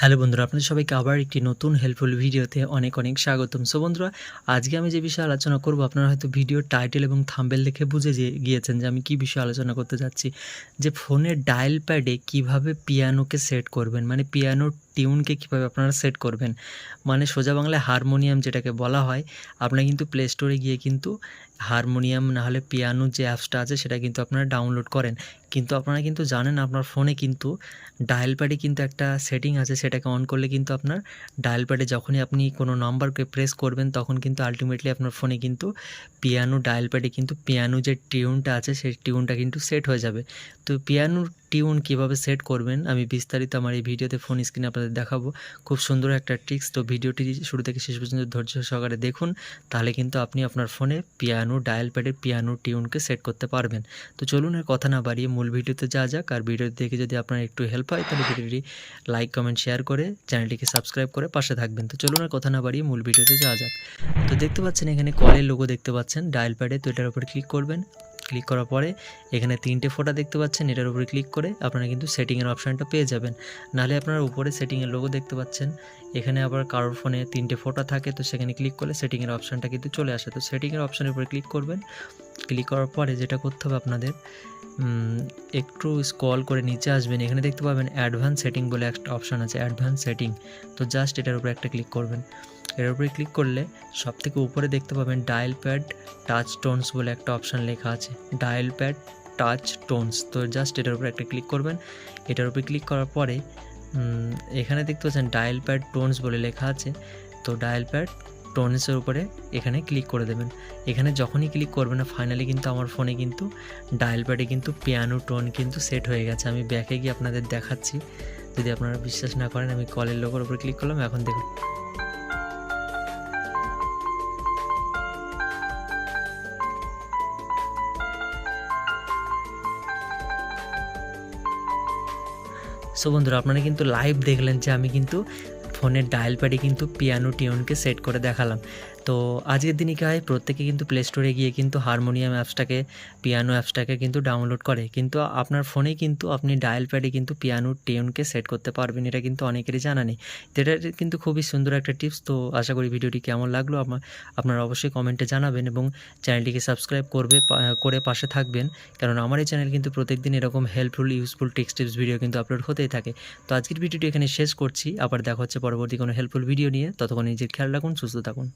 Hello বন্ধুরা, আপনাদের সবাইকে আবার একটি নতুন হেল্পফুল ভিডিওতে অনেক অনেক স্বাগতম। সো বন্ধুরা, আজকে আমি যে বিষয়ে আলোচনা করব, আপনারা হয়তো ভিডিও টাইটেল এবং থাম্বেল দেখে বুঝে গিয়েছেন যে আমি কী বিষয়ে আলোচনা করতে যাচ্ছি। যে ফোনের ডায়াল প্যাডে কীভাবে পিয়ানোকে সেট করবেন মানে পিয়ানোর টিউনকে কীভাবে আপনারা সেট করবেন? মানে সোজা বাংলায় হারমোনিয়াম যেটাকে বলা হয়, আপনারা কিন্তু প্লে স্টোরে গিয়ে কিন্তু হারমোনিয়াম না হলে পিয়ানো যে অ্যাপসটা আছে সেটা কিন্তু আপনারা ডাউনলোড করেন। কিন্তু আপনারা কিন্তু জানেন আপনার ফোনে কিন্তু ডায়াল প্যাডে কিন্তু একটা সেটিং আছে, সেটাকে অন করলে কিন্তু আপনার ডায়াল প্যাডে যখনই আপনি কোনো নাম্বারকে প্রেস করবেন, তখন কিন্তু আলটিমেটলি আপনার ফোনে কিন্তু পিয়ানো ডায়াল প্যাডে কিন্তু পিয়ানো যে টিউনটা আছে, সেই টিউনটা কিন্তু সেট হয়ে যাবে। তো পিয়ানোর টিউন কীভাবে সেট করবেন, আমি বিস্তারিত আমার এই ভিডিওতে ফোন স্ক্রিনে আপনাদের দেখাবো। খুব সুন্দর একটা ট্রিক্স তো ভিডিওটি শুরু থেকে শেষ পর্যন্ত ধৈর্য সহকারে দেখুন, তাহলে কিন্তু আপনি আপনার ফোনে পিয়ানো ডায়াল প্যাডে পিয়ানো টিউনকে সেট করতে পারবেন। তো চলুন এর কথা না বাড়িয়ে মূল ভিডিওতে যা যাক, আর ভিডিও দেখে যদি আপনার একটু হেল্প হয়, তাহলে ভিডিওটি লাইক কমেন্ট শেয়ার করে চ্যানেলটিকে সাবস্ক্রাইব করে পাশে থাকবেন। তো চলুন আর কথা না বাড়িয়ে মূল ভিডিওতে যাওয়া যাক। তো দেখতে পাচ্ছেন এখানে কলের লোগো দেখতে পাচ্ছেন ডায়াল প্যাডে তো এটার উপরে ক্লিক করবেন। ক্লিক করার পরে এখানে তিনটে ফোটা দেখতে পাচ্ছেন, এটার উপরে ক্লিক করে আপনারা কিন্তু সেটিংয়ের অপশানটা পেয়ে যাবেন। নাহলে আপনারা উপরে সেটিংয়ের লোগো দেখতে পাচ্ছেন, এখানে আবার কারোর ফোনে তিনটে ফোটা থাকে, তো সেখানে ক্লিক করলে সেটিংয়ের অপশানটা কিন্তু চলে আসে। তো সেটিংয়ের অপশানের উপরে ক্লিক করবেন ক্লিক করার পরে যেটা করতে হবে আপনাদের একটু স্ক্রল করে নিচে আসবেন, এখানে দেখতে পাবেন অ্যাডভান্স সেটিং বলে একটা অপশান আছে অ্যাডভান্স সেটিং তো জাস্ট এটার উপরে একটা ক্লিক করবেন। এর উপরে ক্লিক করলে সব থেকে উপরে দেখতে পাবেন ডায়াল প্যাড টাচ টোনস বলে একটা অপশান লেখা আছে। ডায়াল প্যাড টাচ টোনস তো জাস্ট এটার উপরে একটা ক্লিক করবেন। এটার উপরে ক্লিক করার পরে এখানে দেখতে পাচ্ছেন ডায়াল প্যাড টোনস বলে লেখা আছে। তো ডায়াল প্যাড টোনসের উপরে এখানে ক্লিক করে দেবেন। এখানে যখনই ক্লিক করবেন না ফাইনালি কিন্তু আমার ফোনে কিন্তু ডায়াল প্যাডে কিন্তু পিয়ানো টোন কিন্তু সেট হয়ে গেছে। আমি ব্যাকে গিয়ে আপনাদের দেখাচ্ছি। যদি আপনারা বিশ্বাস না করেন, আমি কলের লোকের উপরে ক্লিক করলাম। এখন দেখুন। সো বন্ধুরা, আপনারা কিন্তু লাইভ দেখলেন যে আমি কিন্তু ফোনের ডায়াল প্যাডে কিন্তু পিয়ানো টিউনকে সেট করে দেখালাম। তো আজকের দিনে কী হয় প্রত্যেকে কিন্তু প্লে স্টোরে গিয়ে কিন্তু হারমোনিয়াম অ্যাপসটাকে পিয়ানো অ্যাপসটাকে কিন্তু ডাউনলোড করে। কিন্তু আপনার ফোনে কিন্তু আপনি ডায়াল প্যাডে কিন্তু পিয়ানো টিউনকে সেট করতে পারবেন, এটা কিন্তু অনেকেরই জানা নেই। এটা কিন্তু খুবই সুন্দর একটা টিপস তো আশা করি ভিডিওটি কেমন লাগল আমার আপনারা অবশ্যই কমেন্টে জানাবেন এবং চ্যানেলটিকে সাবস্ক্রাইব করবে করে পাশে থাকবেন। কারণ আমার এই চ্যানেল কিন্তু প্রত্যেকদিন এরকম helpful useful tricks tips video কিন্তু আপলোড হতেই থাকে। তো আজকের ভিডিওটি এখানে শেষ করছি। আবার দেখা হচ্ছে পরবর্তী কোনো হেল্পফুল ভিডিও নিয়ে। ততক্ষণ নিজের খেয়াল রাখুন, সুস্থ থাকুন।